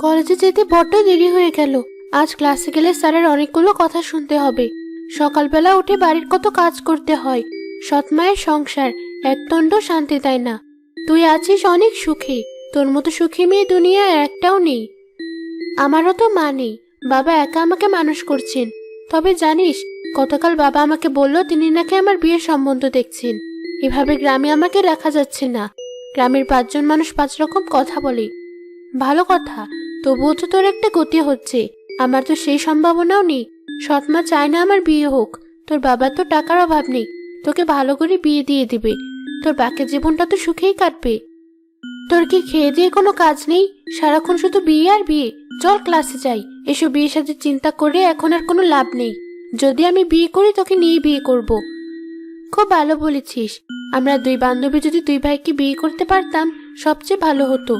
কলেজে যেতে বড্ড দেরি হয়ে গেল। আজ ক্লাসে গেলে স্যারের অনেকগুলো কথা শুনতে হবে। সকালবেলা উঠে বাড়ির কত কাজ করতে হয়। সৎমায়ের সংসার, একদণ্ড শান্তি দেয় না। তুই আছিস অনেক সুখী। তোর মতো সুখী মেয়ে দুনিয়া একটাও নেই। আমারও তো মা নেই। বাবা একা আমাকে মানুষ করছেন। তবে জানিস, গতকাল বাবা আমাকে বলল তিনি নাকি আমার বিয়ের সম্বন্ধ দেখছেন। এভাবে গ্রামে আমাকে রাখা যাচ্ছে না। গ্রামের পাঁচজন মানুষ পাঁচ রকম কথা বলে। ভালো কথা। তবুও তো তোর একটা গতি হচ্ছে। আমার তো সেই সম্ভাবনাও নেই। সৎমা চায় না আমার বিয়ে হোক। তোর বাবার তো টাকার অভাব নেই। তোকে ভালো করে বিয়ে দিয়ে দিবে। তোর বাকি জীবনটা তো সুখেই কাটবে। তোর কি খেয়ে দিয়ে কোনো কাজ নেই? সারাক্ষণ শুধু বিয়ে আর বিয়ে। চল ক্লাসে যাই। এসব বিয়ের সাথে চিন্তা করে এখন আর কোনো লাভ নেই। যদি আমি বিয়ে করি, তোকে নিয়ে বিয়ে করব। খুব ভালো বলেছিস। আমরা দুই বান্ধবী যদি দুই ভাইকে বিয়ে করতে পারতাম, সবচেয়ে ভালো হতো।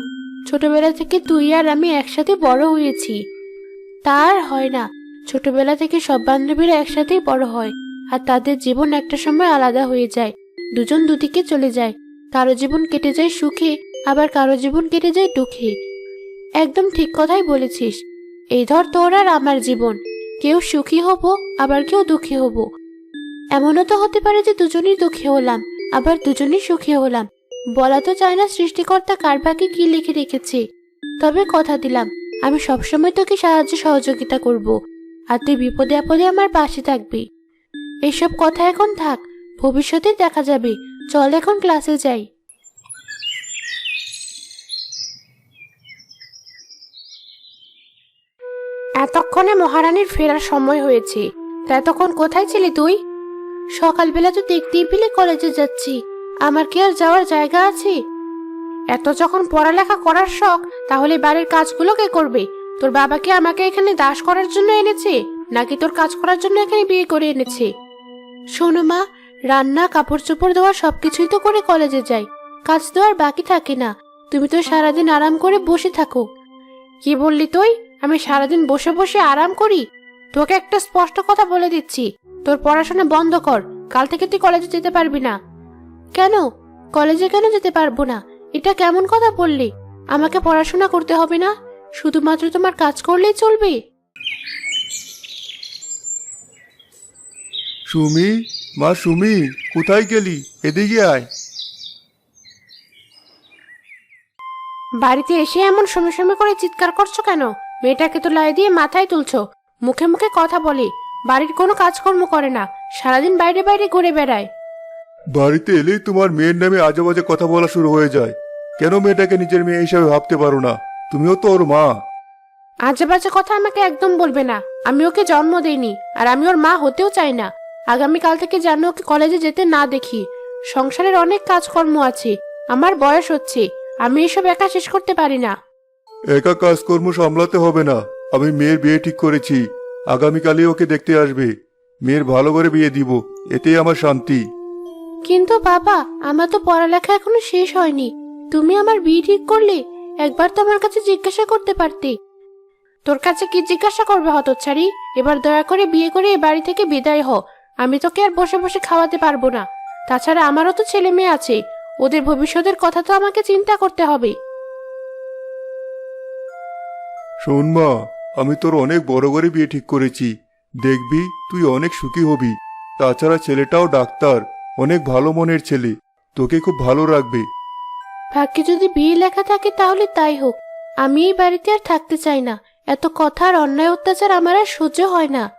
ছোটবেলা থেকে তুই আর আমি একসাথে বড় হয়েছি। তার হয় না। ছোটবেলা থেকে সব বান্ধবীরা একসাথেই বড় হয় আর তাদের জীবন একটা সময় আলাদা হয়ে যায়। দুজন দুদিকে চলে যায়। কারও জীবন কেটে যায় সুখে, আবার কারও জীবন কেটে যায় দুঃখে। একদম ঠিক কথাই বলেছিস। এই ধর তোর আর আমার জীবন। কেউ সুখী হব, আবার কেউ দুঃখী হব। এমনও তো হতে পারে যে দুজনেই দুঃখী হলাম, আবার দুজনেই সুখী হলাম। বলা তো চায় না সৃষ্টিকর্তা কার ভাগে কি লিখে রেখেছে। তবে কথা দিলাম, আমি সবসময় তোকে সাহায্য সহযোগিতা করব, আর তুই বিপদে আপদে আমার পাশে থাকবি। এসব কথা এখন থাক, ভবিষ্যতে দেখা যাবে, চল এখন ক্লাসে যাই। এতক্ষণে মহারানীর ফেরার সময় হয়েছে, তা এতক্ষণ কোথায় ছিলি তুই? সকালবেলা তো দেখতেই পেলে কলেজে যাচ্ছি। আমার কি আর যাওয়ার জায়গা আছে? এত যখন পড়ালেখা করার শখ, তাহলে বাড়ির কাজগুলো কে করবে? তোর বাবাকে আমাকে এখানে দাস করার জন্য এনেছে? নাকি তোর কাজ করার জন্য এখানে বিয়ে করে এনেছে? শোনো মা, রান্না কাপড় চোপড় দেওয়া সবকিছুই তো করে কলেজে যাই। কাজ তো আর বাকি থাকে না। তুমি তো সারাদিন আরাম করে বসে থাকো। কি বললি তুই? আমি সারাদিন বসে বসে আরাম করি? তোকে একটা স্পষ্ট কথা বলে দিচ্ছি। তোর পড়াশোনা বন্ধ কর। কাল থেকে তুই কলেজে যেতে পারবি না। কেন? কলেজে কেন যেতে পারব না? এটা কেমন কথা বললি? আমাকে পড়াশোনা করতে হবে না? শুধুমাত্র তোমার কাজ করলেই চলবে? সুমি মা সুমি কোথায় গেলি? এদিকে আয়। বাড়িতে এসে এমন সময় সময় করে চিৎকার করছ কেন? মেয়েটাকে তো লাই দিয়ে মাথায় তুলছো। মুখে মুখে কথা বলে। বাড়ির কোনো কাজকর্ম করে না। সারাদিন বাইরে বাইরে ঘুরে বেড়ায়। বাড়িতে এলেই তোমার মেয়ের নামে আজে বাজে কথা বলা শুরু হয়ে যায়। কেন মেয়েটাকে নিজের মেয়ে হিসাবে ভাবতে পারো না? তুমিও তো ওর মা। আজে বাজে কথা আমাকে একদম বলবে না। আমি ওকে জন্ম দেইনি আর আমি ওর মা হতেও চাই না। আগামীকাল থেকে যেন ওকে কলেজে যেতে না দেখি। সংসারের অনেক কাজকর্ম আছে। আমার বয়স হচ্ছে। আমি এসব একা শেষ করতে পারি না। একা কাজকর্ম সামলাতে হবে না। আমি মেয়ের বিয়ে ঠিক করেছি। আগামীকালই ওকে দেখতে আসবে। মেয়ের ভালো করে বিয়ে দিব। এতেই আমার শান্তি। কিন্তু বাবা, আমার তো পড়ালেখা এখনও শেষ হয়নি। তুমি আমার বিয়ে ঠিক করলে একবার তো আমার কাছে জিজ্ঞাসা করতে পারতে। তোর কাছে কি জিজ্ঞাসা করবে হতচ্ছাড়ি? এবার দয়া করে বিয়ে করে এ বাড়ি থেকে বিদায় হ। আমি তোকে আর বসে বসে খাওয়াতে পারব না। তাছাড়া আমারও তো ছেলে মেয়ে আছে। ওদের ভবিষ্যতের কথা তো আমাকে চিন্তা করতে হবে। শোন মা, আমি তোর অনেক বড় করে বিয়ে ঠিক করেছি। দেখবি, তুই অনেক সুখী হবি। তাছাড়া ছেলেটাও ডাক্তার। অনেক ভালো মনের ছেলে। তোকে খুব ভালো রাখবে। ভাগ্যে যদি বিয়ে লেখা থাকে তাহলে তাই হোক। আমি এই বাড়িতে আর থাকতে চাই না। এত কথা আর অন্যায় অত্যাচার আমার আর সহ্য হয় না।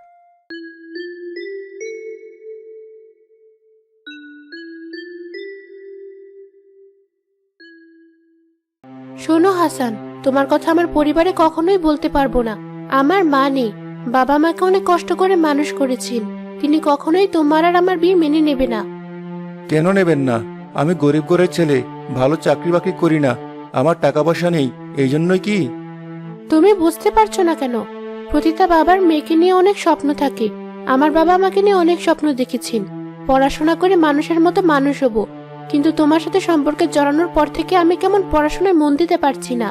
শোনো হাসান, তোমার কথা আমার পরিবারে কখনোই বলতে পারব না। আমার মা নেই। বাবা মাকে অনেক কষ্ট করে মানুষ করেছেন। তিনি কখনোই তোমার আর আমার বিয়ে মেনে নেবে না। কেন নেবেন না? আমি গরিব ঘরের ছেলে ভালো চাকরি বাকরি করি না। আমার টাকা পয়সা নেই এই জন্যই কি? তুমি বুঝতে পারছ না কেন? প্রতিটা বাবার মেয়েকে নিয়ে অনেক স্বপ্ন থাকে। আমার বাবা আমাকে নিয়ে অনেক স্বপ্ন দেখেছেন। পড়াশোনা করে মানুষের মতো মানুষ হব। কিন্তু তোমার সাথে সম্পর্কে জড়ানোর পর থেকে আমি কেমন পড়াশোনায় মন দিতে পারছি না।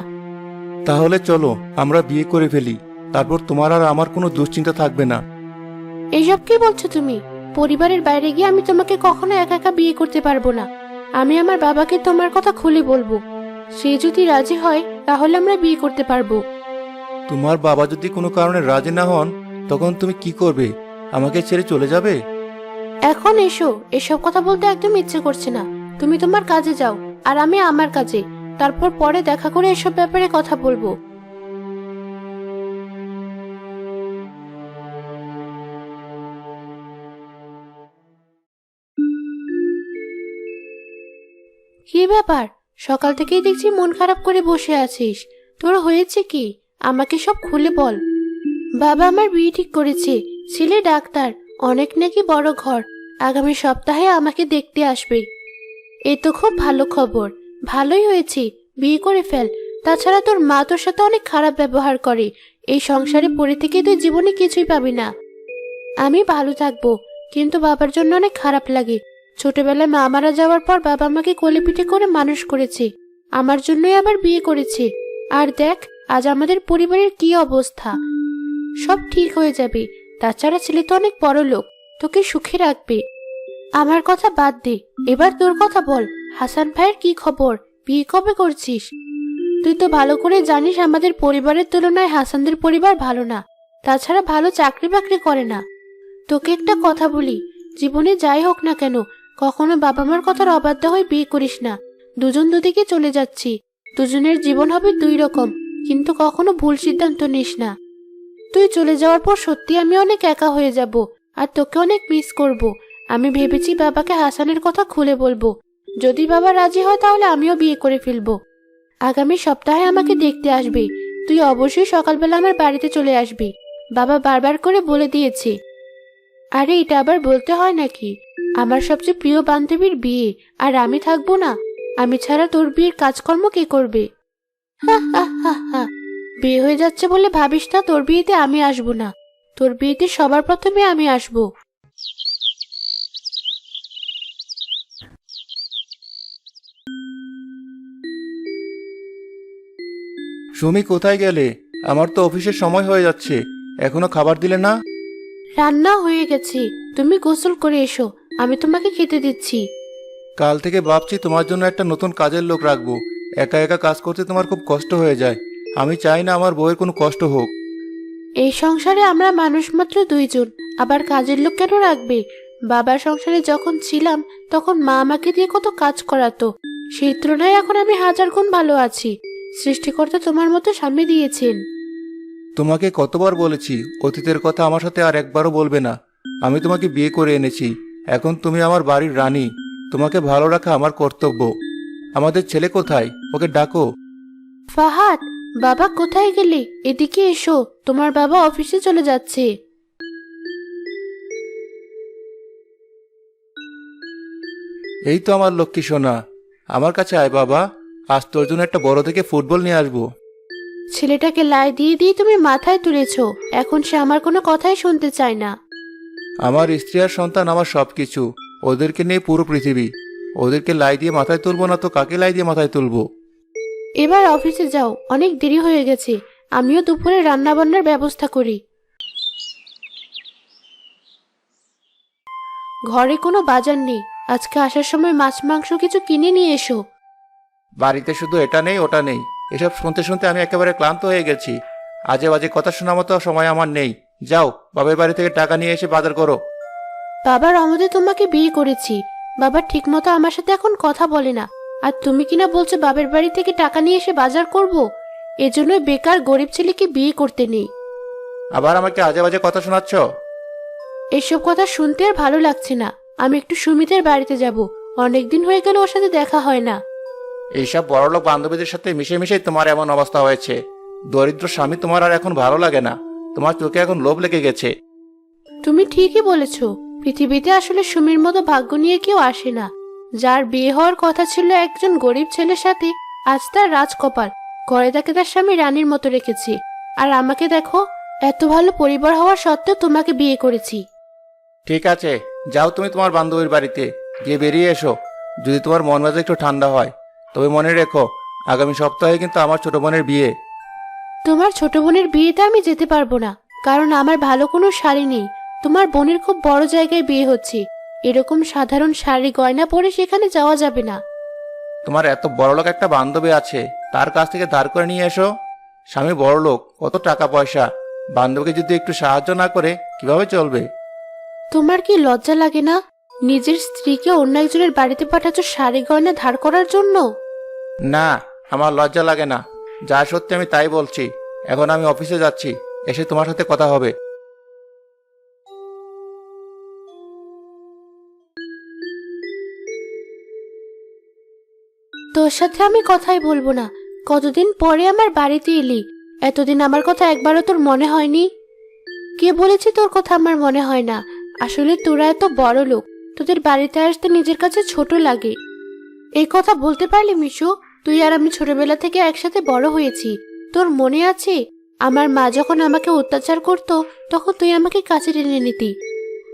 তাহলে চলো আমরা বিয়ে করে ফেলি। তারপর তোমার আর আমার কোনো দুশ্চিন্তা থাকবে না। এইসব কি বলছো তুমি? পরিবারের বাইরে গিয়ে আমি তোমাকে কখনো একা একা বিয়ে করতে পারব না। আমি আমার বাবাকে তোমার কথা খুলে বলব। সে যদি রাজি হয় তাহলে আমরা বিয়ে করতে পারব। তোমার বাবা যদি কোনো কারণে রাজি না হন তখন তুমি কি করবে? আমাকে ছেড়ে চলে যাবে? এখন এসো এসব কথা বলতে একদম ইচ্ছে করছে না। তুমি তোমার কাজে যাও আর আমি আমার কাজে। তারপর পরে দেখা করে এসব ব্যাপারে কথা বলব। কি ব্যাপার? সকাল থেকেই দেখছি মন খারাপ করে বসে আছিস। তোর হয়েছে কি? আমাকে সব খুলে বল। বাবা আমার বিয়ে ঠিক করেছে। ছেলে ডাক্তার। অনেক নাকি বড় ঘর। আগামী সপ্তাহে আমাকে দেখতে আসবে। এ তো খুব ভালো খবর। ভালোই হয়েছে। বিয়ে করে ফেল। তাছাড়া তোর মা তোর সাথে অনেক খারাপ ব্যবহার করে। এই সংসারে পড়ে থেকে তুই জীবনে কিছুই পাবি না। আমি ভালো থাকব। কিন্তু বাবার জন্য অনেক খারাপ লাগে। ছোটবেলায় মা মারা যাওয়ার পর বাবা আমাকে কোলে পিঠে করে মানুষ করেছে। আমার জন্যই আবার বিয়ে করেছে। আর দেখ, আজ আমাদের পরিবারের কি অবস্থা। সব ঠিক হয়ে যাবে। তাছাড়া ছেলে তো অনেক বড় লোক। তোকে সুখে রাখবে। আমার কথা বাদ দে। এবার তোর কথা বল। হাসান ভাইয়ের কি খবর? বিয়ে কবে করছিস? তুই তো ভালো করে জানিস আমাদের পরিবারের তুলনায় হাসানদের পরিবার ভালো না। তাছাড়া ভালো চাকরি বাকরি করে না। তোকে একটা কথা বলি। জীবনে যাই হোক না কেন কখনো বাবা মার কথার অবাধ্য হয়ে বিয়ে করিস না। দুজন দুদিকে চলে যাচ্ছি। দুজনের জীবন হবে দুই রকম, কিন্তু কখনো ভুল সিদ্ধান্ত নিস না। তুই চলে যাওয়ার পর সত্যি আমি অনেক একা হয়ে যাব, আর তোকে অনেক মিস করব। আমি ভেবেছি বাবাকে হাসানের কথা খুলে বলব। যদি বাবা রাজি হয় তাহলে আমিও বিয়ে করে ফেলব। আগামী সপ্তাহে আমাকে দেখতে আসবে। তুই অবশ্যই সকালবেলা আমার বাড়িতে চলে আসবি। বাবা বারবার করে বলে দিয়েছে। আরে, এটা আবার বলতে হয় নাকি? আমার সবচেয়ে প্রিয় বান্ধবীর বিয়ে, আর আমি থাকব না। আমি ছাড়া তোর বিয়ের কাজকর্ম কে করবে? বিয়ে হয়ে যাচ্ছে বলে ভাবিস না, তোর বিয়েতে আমি আসব না। তোর বিয়েতে সবার প্রথমে আমি আসব। সুমি, কোথায় গেলে? আমার তো অফিসের সময় হয়ে যাচ্ছে। এখনও খাবার দিলে না? রান্না হয়ে গেছে। তুমি গোসল করে এসো। আমি তোমাকে খেতে দিচ্ছি। কাল থেকে ভাবছি তোমার জন্য একটা নতুন কাজের লোক রাখব। একা একা কাজ করতে তোমার খুব কষ্ট হয়ে যায়। আমি চাই না আমার বউয়ের কোনো কষ্ট হোক। এই সংসারে আমরা মানুষ মাত্র দুইজন। আবার কাজের লোক কেন রাখবে? বাবার সংসারে যখন ছিলাম তখন মা আমাকে দিয়ে কত কাজ করাতো। সেই তুলনায় এখন আমি হাজার গুণ ভালো আছি। সৃষ্টিকর্তা তোমার মতো স্বামী দিয়েছেন। তোমাকে কতবার বলেছি অতীতের কথা আমার সাথে আর একবারও বলবে না। আমি তোমাকে বিয়ে করে এনেছি। এখন তুমি আমার বাড়ির রানী। তোমাকে ভালো রাখা আমার কর্তব্য। আমাদের ছেলে কোথায়? ওকে ডাকো। ফাহাদ বাবা কোথায় গেলে? এদিকে এসো। তোমার বাবা অফিসে চলে যাচ্ছে। এই তো আমার লক্ষ্মী সোনা। আমার কাছে আয় বাবা। আজ তোর জন্য একটা বড় থেকে ফুটবল নিয়ে আসব। ছেলেটাকে লাই দিয়ে দিয়ে তুমি মাথায় তুলেছো। এখন সে আমার কোনো কথাই শুনতে চায় না। আমার স্ত্রী আর সন্তান আমার সবকিছু। ওদেরকে নিয়ে পুরো পৃথিবী। ওদেরকে লাই দিয়ে মাথায় তুলবো না তো কাকে লাই দিয়ে মাথায় তুলবো? এবার অফিসে যাও অনেক দেরি হয়ে গেছে। আমিও দুপুরে রান্না বান্নার ব্যবস্থা করি। ঘরে কোনো বাজার নেই। আজকে আসার সময় মাছ মাংস কিছু কিনে নিয়ে এসো। বাড়িতে শুধু এটা নেই ওটা নেই। এসব শুনতে শুনতে আমি একেবারে ক্লান্ত হয়ে গেছি। আজে বাজে কথা শোনা মতো সময় আমার নেই। যাও বাবার বাড়ি থেকে টাকা নিয়ে এসে বাজার করো। বাবার অমতে তোমাকে বিয়ে করেছি। বাবা ঠিকমতো আমার সাথে এখন কথা বলে না। আর তুমি কিনা বলছো বাবার বাড়ি থেকে টাকা নিয়ে এসে বাজার করব? এজন্য বেকার গরিব ছেলেকে বিয়ে করতে নেই। আবার আমাকে আজে বাজে কথা শোনাচ্ছ? এসব কথা শুনতে আর ভালো লাগছে না। আমি একটু সুমিতের বাড়িতে যাব। অনেকদিন হয়ে গেল ওর সাথে দেখা হয় না। এইসব বড়লোক বান্ধবীদের সাথে মিশে মিশে তোমার এমন অবস্থা হয়েছে। দরিদ্র স্বামী তোমার আর এখন ভালো লাগে না। তোমার চোখে এখন লোভ লেগে গেছে। তুমি ঠিকই বলেছ পৃথিবীতে আসলে সুমির মতো ভাগ্য নিয়ে কেউ আসে না। যার বিয়ে হওয়ার কথা ছিল একজন গরিব ছেলের সাথে আজ তার রাজকপাল ঘরে তাকে তার স্বামী রানীর মতো রেখেছি। আর আমাকে দেখো এত ভালো পরিবার হওয়ার সত্ত্বেও তোমাকে বিয়ে করেছি। ঠিক আছে যাও তুমি তোমার বান্ধবীর বাড়িতে গিয়ে বেরিয়ে এসো। যদি তোমার মন মেজাজ একটু ঠান্ডা হয়। তবে মনে রেখো আগামী সপ্তাহে কিন্তু আমার ছোট বোনের বিয়ে। তোমার ছোট বোনের বিয়েতে আমি যেতে পারব না কারণ আমার ভালো কোনো শাড়ি নেই। তোমার বোনের খুব বড় জায়গায় বিয়ে হচ্ছে। এরকম সাধারণ শাড়ি গয়না পরে সেখানে যাওয়া যাবে না। তোমার এত বড়লোক একটা বান্ধবী আছে তার কাছ থেকে ধার করে নিয়ে এসো। স্বামী বড় লোক কত টাকা পয়সা। বান্ধবীকে যদি একটু সাহায্য না করে কীভাবে চলবে? তোমার কি লজ্জা লাগে না? নিজের স্ত্রীকে অন্য একজনের বাড়িতে পাঠাচ্ছ শাড়ি গয়না ধার করার জন্য? না আমার লজ্জা লাগে না। যা সত্যি আমি তাই বলছি। এখন আমি অফিসে যাচ্ছি। এসে তোমার সাথে কথা হবে। তোর সাথে আমি কথাই বলব না। কতদিন পরে আমার বাড়িতে এলি? এতদিন আমার কথা একবারও তোর মনে হয়নি? কে বলেছে তোর কথা আমার মনে হয় না? আসলে তোরা এত বড় লোক তোদের বাড়িতে আসতে নিজের কাছে ছোট লাগে। এই কথা বলতে পারলি মিশু? তুই আর আমি ছোটবেলা থেকে একসাথে বড় হয়েছি। তোর মনে আছে? আমার মা যখন আমাকে অত্যাচার করতো, তখন তুই আমাকে কাছে টেনে নিতি।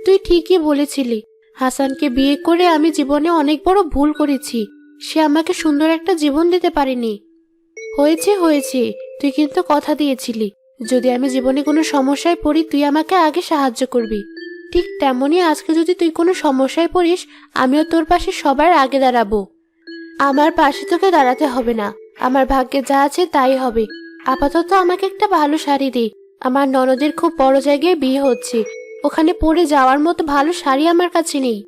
তুই ঠিকই বলেছিলি। হাসানকে বিয়ে করে আমি জীবনে অনেক বড় ভুল করেছি। সে আমাকে সুন্দর একটা জীবন দিতে পারেনি। হয়েছে হয়েছে। তুই কিন্তু কথা দিয়েছিলি। যদি আমি জীবনে কোনো সমস্যায় পড়ি, তুই আমাকে আগে সাহায্য করবি। ঠিক তেমনই আজকে যদি তুই কোনো সমস্যায় পড়িস, আমিও তোর পাশে সবার আগে দাঁড়াবো। আমার পাশে তোকে দাঁড়াতে হবে না। আমার ভাগ্যে যা আছে তাই হবে। আপাতত আমাকে একটা ভালো শাড়ি দে। আমার ননদের খুব বড় জায়গায় বিয়ে হচ্ছে। ওখানে পরে যাওয়ার মতো ভালো শাড়ি আমার কাছে নেই।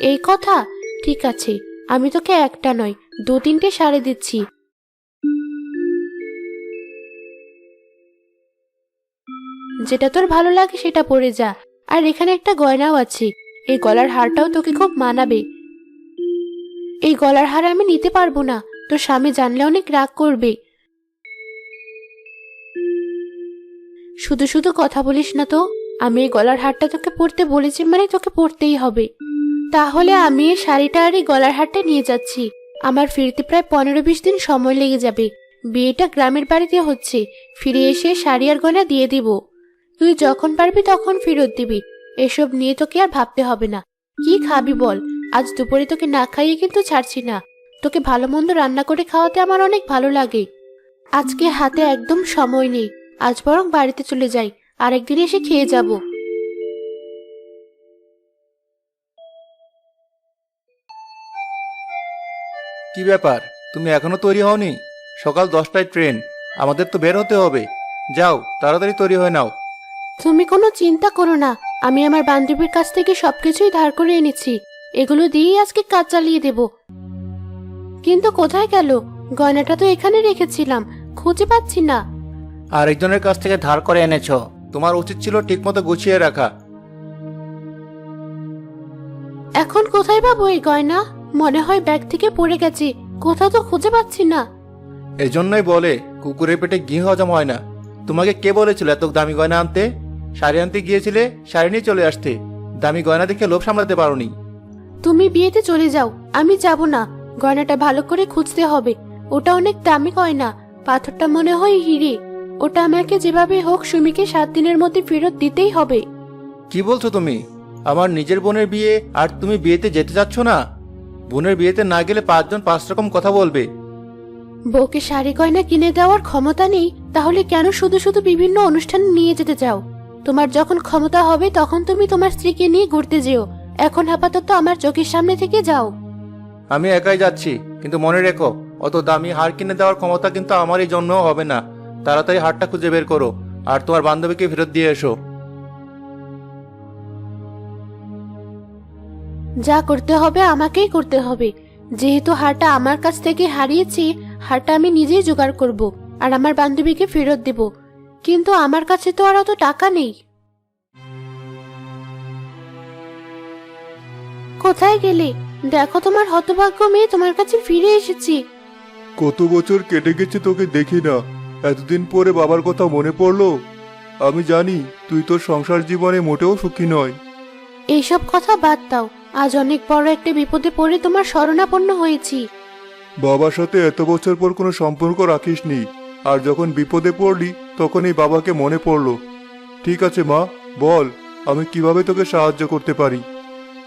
এই কথা? ঠিক আছে। আমি তোকে একটা নয়, দু তিনটে শাড়ি দিচ্ছি। যেটা তোর ভালো লাগে সেটা পরে যা। আর এখানে একটা গয়নাও আছে। এই গলার হারটাও তোকে খুব মানাবে। এই গলার হার আমি নিতে পারব না। তোর স্বামী জানলে অনেক রাগ করবে। শুধু শুধু কথা বলিস না তো। আমি এই গলার হারটা তোকে পরতে বলেছি মানে তোকে পরতেই হবে। তাহলে আমি এই শাড়িটা আর এই গলার হারটা নিয়ে যাচ্ছি। আমার ফিরতে প্রায় পনেরো বিশ দিন সময় লেগে যাবে। বিয়েটা গ্রামের বাড়িতে হচ্ছে। ফিরে এসে শাড়ি আর গয়না দিয়ে দিব। তুই যখন পারবি তখন ফেরত দিবি। এসব নিয়ে তোকে আর ভাবতে হবে না। কি খাবি বল? আজ দুপুরে তোকে না খাইয়ে কিন্তু ছাড়ছি না। তোকে ভালো মন্দ রান্না করে খাওয়াতে আমার অনেক ভালো লাগে। আজকে হাতে একদম সময় নেই। আজ বরং বাড়িতে চলে যাই। আরেকদিন এসে খেয়ে যাব। কি ব্যাপার? তুমি এখনও তৈরি হওনি? সকাল দশটায় ট্রেন। আমাদের তো বের হতে হবে। যাও, তাড়াতাড়ি তৈরি হয়ে নাও। তুমি কোনো চিন্তা করো না। আমি আমার বান্ধবীর কাছ থেকে সবকিছুই ধার করে এনেছি। এগুলো দিয়েই আজকে কাজ চালিয়ে দেব। কিন্তু কোথায় গেল? গয়নাটা তো এখানে রেখেছিলাম। খুঁজে পাচ্ছি না। আরেকজনের কাছ থেকে ধার করে এনেছো। তোমার উচিত ছিল ঠিকমতো গুছিয়ে রাখা। এখন কোথায় পাবো এই গয়না? মনে হয় ব্যাগ থেকে পড়ে গেছে। কোথাও তো খুঁজে পাচ্ছি না। এজন্যই বলে কুকুরের পেটে ঘি হজম হয় না। তোমাকে কে বলেছিল এত দামি গয়না আনতে? শাড়ি আনতে গিয়েছিলে শাড়ি নিয়ে চলে আসতে। দামি গয়না দেখে লোভ সামলাতে পারোনি। তুমি বিয়েতে চলে যাও আমি যাব না। গয়নাটা ভালো করে খুঁজতে হবে। ওটা অনেক দামি গয়না পাথরটা মনে হয় হিরে। ওটা আমাকে যেভাবে হোক সুমিকে সাত দিনের মধ্যে ফেরত দিতেই হবে। কি বলছো তুমি? আমার নিজের বোনের বিয়ে আর তুমি বিয়েতে যেতে চাচ্ছ না? বোনের বিয়েতে না গেলে পাঁচজন পাঁচ রকম কথা বলবে। বউকে শাড়ি গয়না কিনে দেওয়ার ক্ষমতা নেই তাহলে কেন শুধু শুধু বিভিন্ন অনুষ্ঠানে নিয়ে যেতে চাও? তোমার যখন ক্ষমতা হবে তখন তুমি তোমার স্ত্রীকে নিয়ে ঘুরতে যেও। এখন আপাতত আমার চোখের সামনে থেকে যাও। আমি একাই যাচ্ছি কিন্তু মনে রেখো অত দামি হার কিনে দেওয়ার ক্ষমতা কিন্তু আমারই জন্য হবে না। তাড়াতাড়ি হারটা খুঁজে বের করো আর তোমার বান্ধবীকে ফেরত দিয়ে এসো। যা করতে হবে আমাকেই করতে হবে। যেহেতু হারটা আমার কাছ থেকে হারিয়েছি হারটা আমি নিজেই জোগাড় করব আর আমার বান্ধবীকে ফেরত দেব। কিন্তু আমার কাছে তো আর অত টাকা নেই। কোথায় গেলে? দেখো তোমার হতভাগ্য মেয়ে তোমার কাছে ফিরে এসেছি। কত বছর কেটে গেছে তোকে দেখি না। এতদিন পরে বাবার কথা মনে পড়ল। আমি জানি তুই তোর সংসার জীবনে মোটেও সুখী নয়। এইসব কথা বাদ দাও। আজ অনেক বড় একটা বিপদে পড়ে তোমার শরণাপন্ন হয়েছি। বাবার সাথে এত বছর পর কোনো সম্পর্ক রাখিসনি। আর যখন বিপদে পড়লি তখন এই বাবাকে মনে পড়ল ঠিক আছে মা বল আমি কীভাবে তোকে সাহায্য করতে পারি?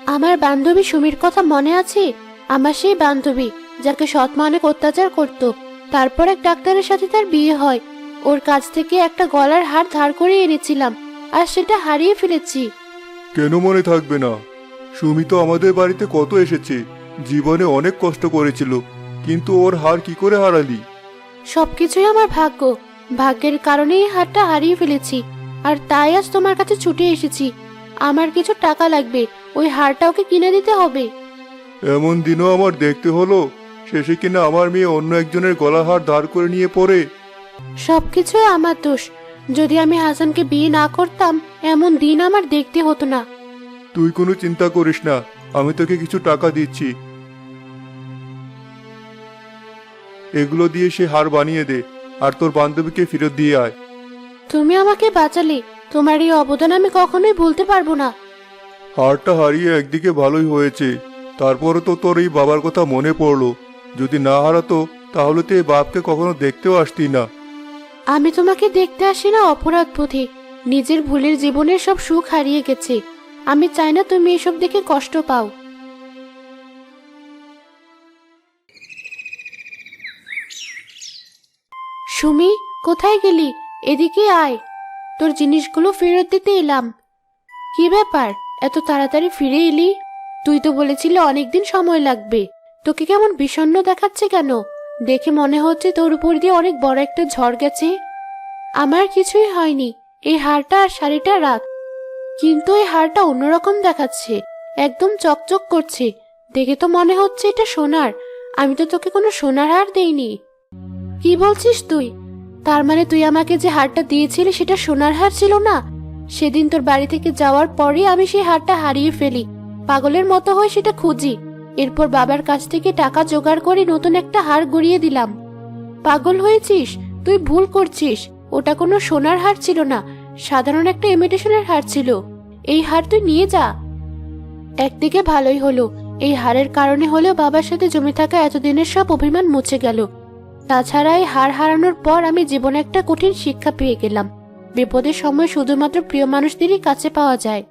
আমার বান্ধবী সুমির কথা মনে আছে? আমার সেই বান্ধবী যাকে সৎমা অনেক অত্যাচার করত। তারপর এক ডাক্তারের সাথে তার বিয়ে হয়। ওর কাছ থেকে একটা গলার হার ধার করে এনেছিলাম আর সেটা হারিয়ে ফেলেছি। কেন মনে থাকবে না? সুমি তো আমাদের বাড়িতে কত এসেছে জীবনে অনেক কষ্ট করেছিল কিন্তু ওর হার কি করে হারালি? সবকিছুই আমার ভাগ্য। ভাগ্যের কারণে এই হারটা হারিয়ে ফেলেছি আর তাই আজ তোমার কাছে ছুটে এসেছি। আমার কিছু টাকা লাগবে ওই হারটা ওকে কিনে দিতে হবে। এমন দিনও আমার দেখতে হলো শেষে কিনা আমার মেয়ে অন্য একজনের গলা হার দাঁড় করে নিয়ে পড়ে। সবকিছুই আমার দোষ। যদি আমি হাসানকে বিয়ে না করতাম এমন দিন আমার দেখতে হতো না। তুই কোনো চিন্তা করিস না আমি তোকে কিছু টাকা দিচ্ছি। এগুলো দিয়ে সে হার বানিয়ে দে। আর তোর বান্ধবীকে ফেরত দিয়ে আয়। তুমি আমাকে বাঁচালে তোমার এই অবদান আমি কখনোই ভুলতে পারব না। হারটা হারিয়ে একদিকে ভালোই হয়েছে তারপরে তো তোর এই বাবার কথা মনে পড়ল। যদি না হারাতো তাহলে তো এই বাপকে কখনো দেখতেও আসতি না। আমি তোমাকে দেখতে আসি না অপরাধ বোধে নিজের ভুলের জীবনের সব সুখ হারিয়ে গেছে। আমি চাই না তুমি এসব দেখে কষ্ট পাও। সুমি, কোথায় গেলি? এদিকে আয়। তোর জিনিসগুলো ফেরত দিতে এলাম। কি ব্যাপার? এত তাড়াতাড়ি ফিরে এলি? তুই তো বলেছিলি অনেকদিন সময় লাগবে। তোকে কেমন বিষণ্ণ দেখাচ্ছে কেন? দেখে মনে হচ্ছে তোর উপর দিয়ে অনেক বড় একটা ঝড় গেছে। আমার কিছুই হয়নি। এই হারটা আর শাড়িটা রাখ। কিন্তু এই হারটা অন্যরকম দেখাচ্ছে। একদম চকচক করছে। দেখে তো মনে হচ্ছে এটা সোনার। আমি তো তোকে কোনো সোনার হার দেইনি। কি বলছিস তুই? তার মানে তুই আমাকে যে হারটা দিয়েছিলি সেটা সোনার হার ছিল না? সেদিন তোর বাড়ি থেকে যাওয়ার পরে আমি সেই হারটা হারিয়ে ফেলি। পাগলের মতো হয়ে সেটা খুঁজি। এরপর বাবার কাছ থেকে টাকা জোগাড় করে নতুন একটা হার গড়িয়ে দিলাম। পাগল হয়েছিস? তুই ভুল করছিস। ওটা কোনো সোনার হার ছিল না, সাধারণ একটা ইমিটেশনের হার ছিল। এই হার তুই নিয়ে যা। একদিকে ভালোই হলো। এই হারের কারণে হলেও বাবার সাথে জমে থাকা এতদিনের সব অভিমান মুছে গেল। তাছাড়া এই হার হারানোর পর আমি জীবনে একটা কঠিন শিক্ষা পেয়ে গেলাম। বিপদের সময় শুধুমাত্র প্রিয় মানুষদেরই কাছে পাওয়া যায়।